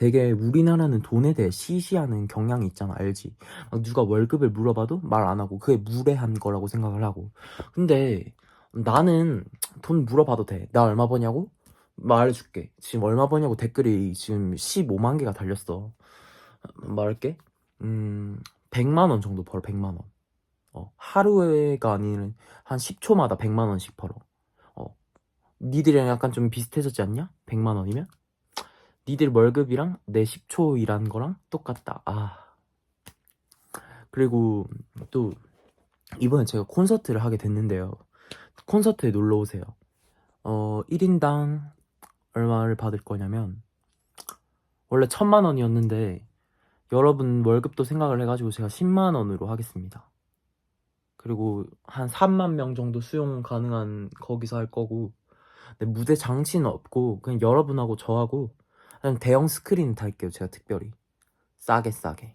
되게 우리나라는 돈에 대해 시시하는 경향이 있잖아, 알지? 막 누가 월급을 물어봐도 말 안 하고 그게 무례한 거라고 생각을 하고. 근데 나는 돈 물어봐도 돼. 나 얼마 버냐고? 말해줄게. 지금 얼마 버냐고 댓글이 지금 15만 개가 달렸어. 말할게. 음, 100만 원 정도 벌어, 100만 원. 어, 하루에가 아닌 한 10초마다 100만 원씩 벌어. 어, 니들이랑 약간 좀 비슷해졌지 않냐? 100만 원이면? 니들 월급이랑 내 10초 일한 거랑 똑같다. 아. 그리고 또 이번에 제가 콘서트를 하게 됐는데요. 콘서트에 놀러 오세요. 어, 1인당 얼마를 받을 거냐면 원래 천만 원이었는데 여러분 월급도 생각을 해가지고 제가 10만 원으로 하겠습니다. 그리고 한 3만 명 정도 수용 가능한 거기서 할 거고 근데 무대 장치는 없고 그냥 여러분하고 저하고 그냥 대형 스크린 달게요 제가 특별히. 싸게 싸게